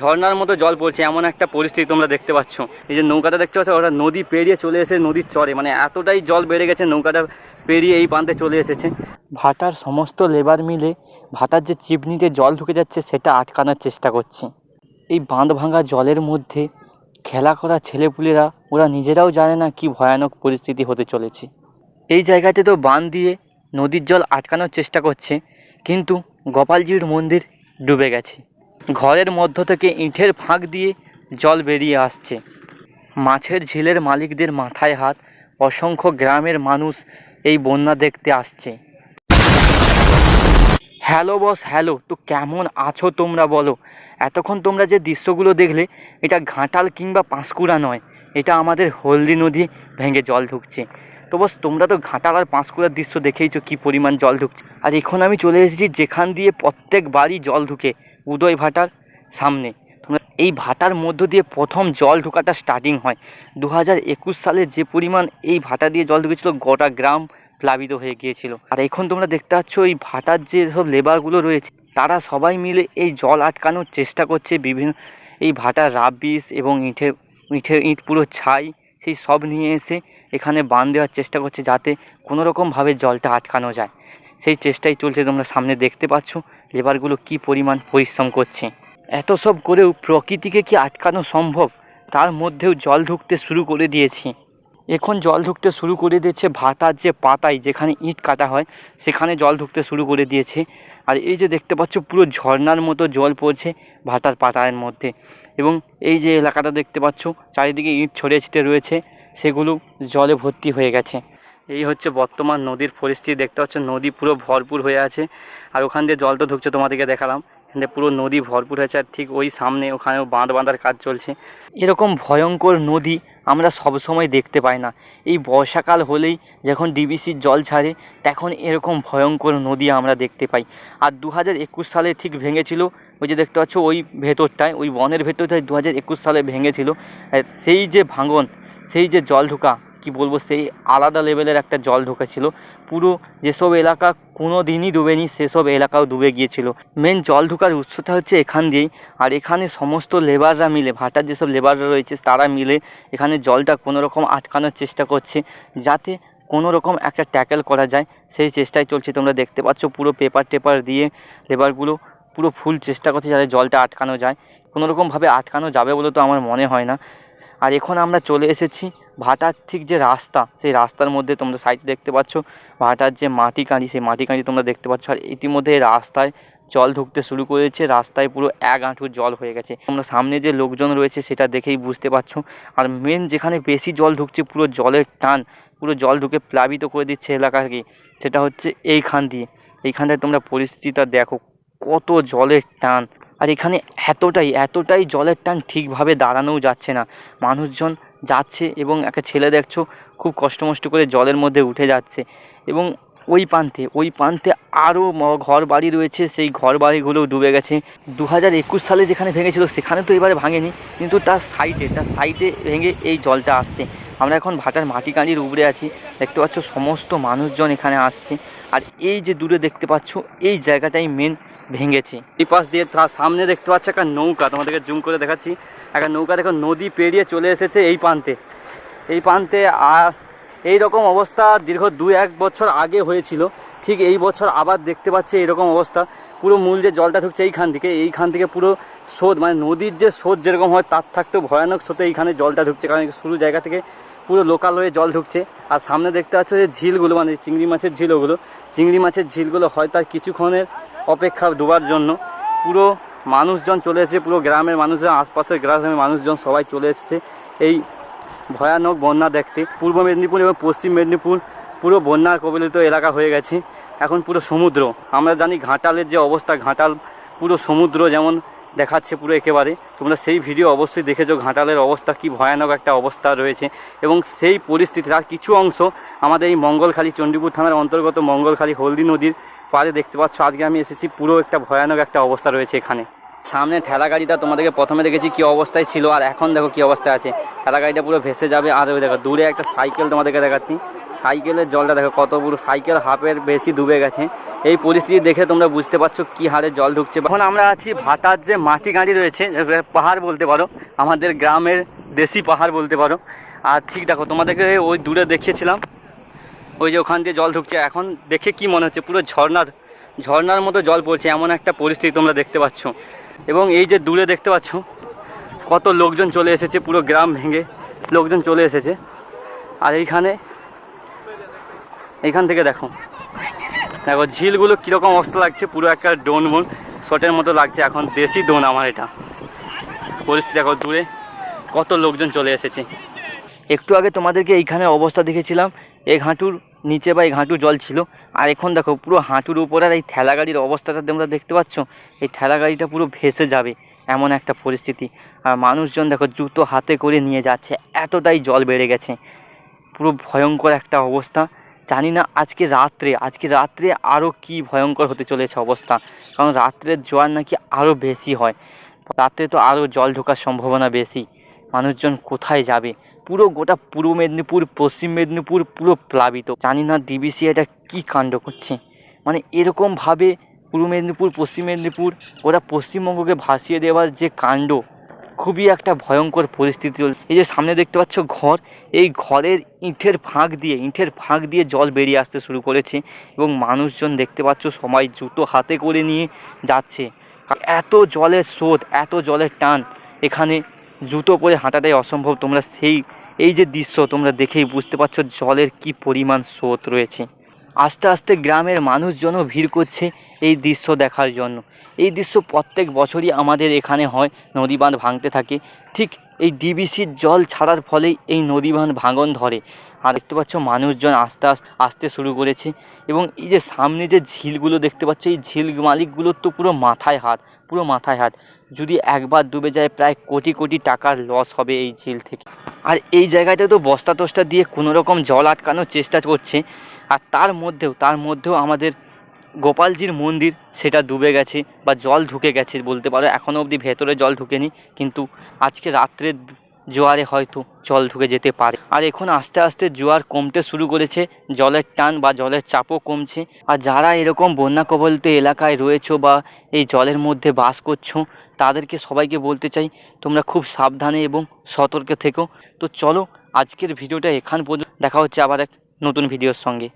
ঝর্ণার মতো জল পড়ছে, এমন একটা পরিস্থিতি তোমরা দেখতে পাচ্ছ। এই যে নৌকাটা দেখতে পাচ্ছ, ওটা নদী পেরিয়ে চলে এসে নদীর চরে মানে এতটাই জল বেড়ে গেছে, নৌকাটা পেরিয়ে এই প্রান্তে চলে এসেছে। ভাটার সমস্ত লেবার মিলে ভাটার যে চিপনিতে জল ঢুকে যাচ্ছে, সেটা আটকানোর চেষ্টা করছে। এই বাঁধ ভাঙা জলের মধ্যে খেলা করা ছেলেপুলেরা, ওরা নিজেরাও জানে না কি ভয়ানক পরিস্থিতি হতে চলেছে। এই জায়গাতে তো বাঁধ দিয়ে নদীর জল আটকানোর চেষ্টা করছে, কিন্তু গোপালজির মন্দির ডুবে গেছে। ঘরের মধ্য থেকে ইঁটের ফাঁক দিয়ে জল বেরিয়ে আসছে। মাছের ঝিলের মালিকদের মাথায় হাত, অসংখ্য গ্রামের মানুষ এই বন্যা দেখতে আসছে। হ্যালো বস, হ্যালো, তো কেমন আছো তোমরা বলো? এতক্ষণ তোমরা যে দৃশ্যগুলো দেখলে, এটা ঘাটাল কিংবা পাঁশকুড়া নয়। এটা আমাদের হলদি নদী ভেঙে জল ঢুকছে। তো বস, তোমরা তো ঘাটাল আর পাঁশকুড়ার দৃশ্য দেখেইছো, কী পরিমাণ জল ঢুকছে। আর এখন আমি চলে এসেছি যেখান দিয়ে প্রত্যেক বাড়ি জল ঢুকে, উদয় ভাটার সামনে। তোমরা এই ভাটার মধ্য দিয়ে প্রথম জল ঢোকাটা স্টার্টিং হয়। দু হাজার একুশ সালে যে পরিমাণ এই ভাটা দিয়ে জল ঢুকেছিল, গোটা গ্রাম প্লাবিত হয়ে গিয়েছিল। আর এখন তোমরা দেখতে পাচ্ছ, এই ভাটার যে সব লেবারগুলো রয়েছে, তারা সবাই মিলে এই জল আটকানোর চেষ্টা করছে বিভিন্ন, এই ভাটার রাবিস এবং ইঁটে ইঁটে ইঁট পুরো ছাই সেই সব নিয়ে এসে এখানে বান দেওয়ার চেষ্টা করছে যাতে কোনো রকমভাবে জলটা আটকানো যায়। সেই চেষ্টাই চলছে, তোমরা সামনে দেখতে পাচ্ছ লেবারগুলো কি পরিমাণ পরিশ্রম করছে। এত সব করেও প্রকৃতিকে কি আটকানো সম্ভব? তার মধ্যেও জল ঢুকতে শুরু করে দিয়েছে। এখন জল ঢুকতে শুরু করে দিয়েছে ভাটার যে পাতায় যেখানে ইট কাটা হয়, সেখানে জল ঢুকতে শুরু করে দিয়েছে। আর এই যে দেখতে পাচ্ছ, পুরো ঝর্নার মতো জল পড়ছে ভাটার পাতায়ের মধ্যে। এবং এই যে এলাকাটা দেখতে পাচ্ছ, চারিদিকে ইট ছড়িয়ে ছিটে রয়েছে, সেগুলো জলে ভর্তি হয়ে গেছে। এই হচ্ছে বর্তমান নদীর পরিস্থিতি, দেখতে পাচ্ছ নদী পুরো ভরপুর হয়ে আছে। আর ওখান দিয়ে জল তো ঢুকছে, তোমাদেরকে দেখালাম। এখানে পুরো নদী ভরপুর হয়েছে আর ঠিক ওই সামনে ওখানেও বাঁধ বাঁধার কাজ চলছে। এরকম ভয়ঙ্কর নদী আমরা সব সময় দেখতে পাই না। এই বর্ষাকাল হলেই যখন ডিবিসির জল ছাড়ে, তখন এরকম ভয়ঙ্কর নদী আমরা দেখতে পাই। আর দু হাজার একুশ সালে ঠিক ভেঙেছিল, ওই যে দেখতে পাচ্ছ ওই ভেতরটায়, ওই বনের ভেতরটায় দু হাজার একুশ সালে ভেঙেছিল। সেই যে ভাঙন, সেই যে জল ঢোকা কি বলব, সেই আলাদা লেভেলের একটা জল ঢোকেছিল। পুরো যেসব এলাকা কোনো দিনই ডুবেনি, সেসব এলাকাও ডুবে গিয়েছিল। মেন জল ঢোকার উৎসটা হচ্ছে এখান দিয়েই। আর এখানে সমস্ত লেবাররা মিলে, ভাটার যেসব লেবাররা রয়েছে, তারা মিলে এখানে জলটা কোনো রকম আটকানোর চেষ্টা করছে, যাতে কোনো রকম একটা ট্যাকেল করা যায়। সেই চেষ্টাই চলছে, তোমরা দেখতে পাচ্ছ। পুরো পেপার টেপার দিয়ে লেবারগুলো পুরো ফুল চেষ্টা করছে, যাতে জলটা আটকানো যায়। কোনো রকমভাবে আটকানো যাবে বলে তো আমার মনে হয় না। আর এখন আমরা চলে এসেছি ভাটার ঠিক যে রাস্তা, সেই রাস্তার মধ্যে তোমরা সাইড দেখতে পাচ্ছ, ভাটার যে মাটি কাঁড়ি সেই মাটি কাঁড়ি তোমরা দেখতে পাচ্ছ। আর ইতিমধ্যে রাস্তায় জল ঢুকতে শুরু করেছে, রাস্তায় পুরো এক হাঁটু জল হয়ে গেছে। তোমরা সামনে যে লোকজন রয়েছে, সেটা দেখেই বুঝতে পারছ। আর মেন যেখানে বেশি জল ঢুকছে, পুরো জলের টান, পুরো জল ঢুকে প্লাবিত করে দিচ্ছে এলাকাকে, সেটা হচ্ছে এইখান দিয়ে। এইখানটায় তোমরা পরিস্থিতিটা দেখো, কত জলের টান। আর এখানে এতটাই এতটাই জলের টান ঠিকভাবে দাঁড়ানোও যাচ্ছে না। মানুষজন যাচ্ছে এবং একটা ছেলে দেখছ খুব কষ্ট মষ্ট করে জলের মধ্যে উঠে যাচ্ছে এবং ওই প্রান্তে ওই প্রান্তে আরও ঘর বাড়ি রয়েছে, সেই ঘর বাড়িগুলোও ডুবে গেছে। দু হাজার একুশ সালে যেখানে ভেঙেছিল সেখানে তো এবারে ভাঙেনি, কিন্তু তার সাইডে তার সাইডে ভেঙে এই জলটা আসছে। আমরা এখন ভাটার মাটি কাঁড়ির উপরে আছি, দেখতে পাচ্ছ সমস্ত মানুষজন এখানে আসছে। আর এই যে দূরে দেখতে পাচ্ছ, এই জায়গাটাই মেন ভেঙেছে। এই পাশ দিয়ে তার সামনে দেখতে পাচ্ছ একটা নৌকা, তোমাদেরকে জুম করে দেখাচ্ছি। একটা নৌকা দেখো, নদী পেরিয়ে চলে এসেছে এই প্রান্তে। এই প্রান্তে আর এই রকম অবস্থা দীর্ঘ দু এক বছর আগে হয়েছিল। ঠিক এই বছর আবার দেখতে পাচ্ছি এরকম অবস্থা। পুরো মূল যে জলটা ঢুকছে এইখান থেকে এইখান থেকে পুরো স্রোত মানে নদীর যে স্রোত যেরকম হয়, তার থাকতেও ভয়ানক স্রোতে এইখানে জলটা ঢুকছে। কারণ শুরু জায়গা থেকে পুরো লোকাল হয়ে জল ঢুকছে। আর সামনে দেখতে পাচ্ছ যে ঝিলগুলো মানে চিংড়ি মাছের ঝিল ওগুলো। চিংড়ি মাছের ঝিলগুলো হয় তার কিছুক্ষণের অপেক্ষা ডোবার জন্য। পুরো মানুষজন চলে এসেছে, পুরো গ্রামের মানুষজন, আশপাশের গ্রামের মানুষজন সবাই চলে এসেছে এই ভয়ানক বন্যা দেখতে। পূর্ব মেদিনীপুর এবং পশ্চিম মেদিনীপুর পুরো বন্যার কবলিত এলাকা হয়ে গেছে। এখন পুরো সমুদ্র। আমরা জানি ঘাটালের যে অবস্থা, ঘাটাল পুরো সমুদ্র যেমন দেখাচ্ছে পুরো একেবারে। তোমরা সেই ভিডিও অবশ্যই দেখেছ ঘাটালের অবস্থা, কি ভয়ানক একটা অবস্থা রয়েছে। এবং সেই পরিস্থিতির আর কিছু অংশ আমাদের এই মঙ্গলখালী চণ্ডীপুর থানার অন্তর্গত মঙ্গলখালী হলদি নদীর পাড়ে দেখতে পাচ্ছ, আজকে আমি এসেছি, পুরো একটা ভয়ানক একটা অবস্থা রয়েছে এখানে। সামনে ঠেলা গাড়িটা তোমাদেরকে প্রথমে দেখেছি কি অবস্থায় ছিল, আর এখন দেখো কি অবস্থায় আছে। ঠেলা গাড়িটা পুরো ভেসে যাবে, আর ওই দেখো, দূরে একটা সাইকেল তোমাদেরকে দেখাচ্ছি। সাইকেলের জলটা দেখো, কত পুরো সাইকেল হাফের বেশি ডুবে গেছে। এই পরিস্থিতি দেখে তোমরা বুঝতে পারছ কি হারে জল ঢুকছে। এখন আমরা আছি ভাটার যে মাটি গাড়ি রয়েছে পাহাড় বলতে পারো, আমাদের গ্রামের দেশি পাহাড় বলতে পারো। আর ঠিক দেখো, তোমাদেরকে ওই দূরে দেখিয়েছিলাম ওই যে ওখান দিয়ে জল ঢুকছে, এখন দেখে কি মনে হচ্ছে? পুরো ঝর্ণার ঝর্নার মতো জল পড়ছে, এমন একটা পরিস্থিতি তোমরা দেখতে পাচ্ছ। এবং এই যে দূরে দেখতে পাচ্ছ, কত লোকজন চলে এসেছে, পুরো গ্রাম ভেঙে লোকজন চলে এসেছে। আর এইখানে, এইখান থেকে দেখো। দেখো, ঝিলগুলো কীরকম অবস্থা লাগছে, পুরো একটা ডোন বোন, শটের মতো লাগছে, এখন দেশি ডোন আমার এটা। পরিস্থিতি দেখো দূরে, কত লোকজন চলে এসেছে। একটু আগে তোমাদেরকে এইখানে অবস্থা দেখেছিলাম এক হাঁটুর নিচে বা এক হাঁটু জল ছিল। আর এখন দেখো, পুরো হাঁটুর উপরে আর এই ঠেলা গাড়ির অবস্থাটা তোমরা দেখতে পাচ্ছ? এই ঠেলা গাড়িটা পুরো ভেসে যাবে এমন একটা পরিস্থিতি। আর মানুষজন দেখো, জুতো হাতে করে নিয়ে যাচ্ছে, এতটাই জল বেড়ে গেছে। পুরো ভয়ঙ্কর একটা অবস্থা। জানি না আজকে রাত্রে আজকে রাত্রে আরও কি ভয়ঙ্কর হতে চলেছে অবস্থা। কারণ রাত্রের জোয়ার নাকি আরও বেশি হয়। রাত্রে তো আরও জল ঢোকার সম্ভাবনা বেশি। মানুষজন কোথায় যাবে? পুরো গোটা পূর্ব মেদিনীপুর, পশ্চিম মেদিনীপুর পুরো প্লাবিত। জানি না ডিবিসি এটা কী কাণ্ড করছে। মানে এরকমভাবে পূর্ব মেদিনীপুর, পশ্চিম মেদিনীপুর ওরা পশ্চিমবঙ্গকে ভাসিয়ে দেওয়ার যে কাণ্ড, খুবই একটা ভয়ঙ্কর পরিস্থিতি চল এই যে সামনে দেখতে পাচ্ছ ঘর, এই ঘরের ইঁটের ফাঁক দিয়ে, ইঁটের ফাঁক দিয়ে জল বেরিয়ে আসতে শুরু করেছে এবং মানুষজন দেখতে পাচ্ছ সবাই জুতো হাতে করে নিয়ে যাচ্ছে। এত জলের স্রোত, এত জলের টান, এখানে জুতো পরে হাঁটাটাই অসম্ভব। তোমরা সেই, এই যে দৃশ্য তোমরা দেখেই বুঝতে পারছ জলের কি পরিমাণ স্রোত রয়েছে। আস্তে আস্তে গ্রামের মানুষজনও ভিড় করছে এই দৃশ্য দেখার জন্য। এই দৃশ্য প্রত্যেক বছরই আমাদের এখানে হয় নদী বাঁধ ভাঙতে থাকে। ঠিক এই ডিবিসির জল ছাড়ার ফলেই এই নদী ভাঙন ধরে। আর দেখতে পাচ্ছ, মানুষজন আস্তে আস্তে আসতে শুরু করেছে। এবং এই যে সামনে যে ঝিলগুলো দেখতে পাচ্ছ, এই ঝিল মালিকগুলোর তো পুরো মাথায় হাত, পুরো মাথায় হাত। যদি একবার ডুবে যায়, প্রায় কোটি কোটি টাকার লস হবে এই ঝিল থেকে। আর এই জায়গাটা তো বস্তা টস্তা দিয়ে কোনো রকম জল আটকানোর চেষ্টা করছে। আর তার মধ্যেও তার মধ্যেও আমাদের গোপালজির মন্দির, সেটা ডুবে গেছে বা জল ঢুকে গেছে বলতে পারো। এখনও অবধি ভেতরে জল ঢুকেনি, কিন্তু আজকে রাত্রে জোয়ারে হয়তো জল ঢুকে যেতে পারে। আর এখন আস্তে আস্তে জোয়ার কমতে শুরু করেছে, জলের টান বা জলের চাপও কমছে। আর যারা এরকম বন্যা কবলিত এলাকায় রয়েছো বা এই জলের মধ্যে বাস করছ, তাদেরকে সবাইকে বলতে চাই, তোমরা খুব সাবধানে এবং সতর্ক থেকো। তো চলো, আজকের ভিডিওটা এখান পর্যন্ত, দেখা হচ্ছে আবার এক নতুন ভিডিওর সঙ্গে।